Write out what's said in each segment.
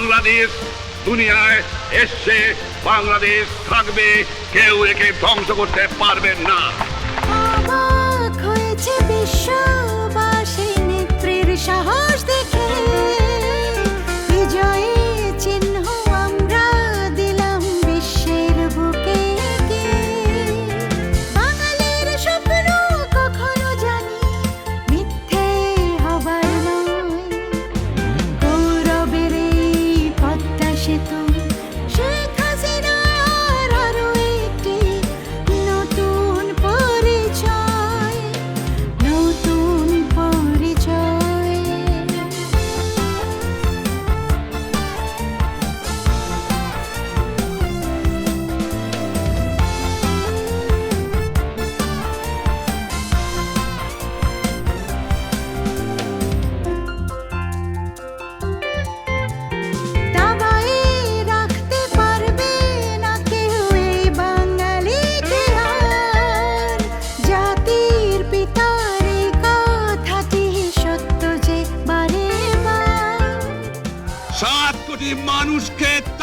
বাংলাদেশ দুনিয়ায় এসছে বাংলাদেশ থাকবে কেউ একে ধ্বংস করতে পারবেন না।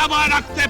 থামায় রাখতে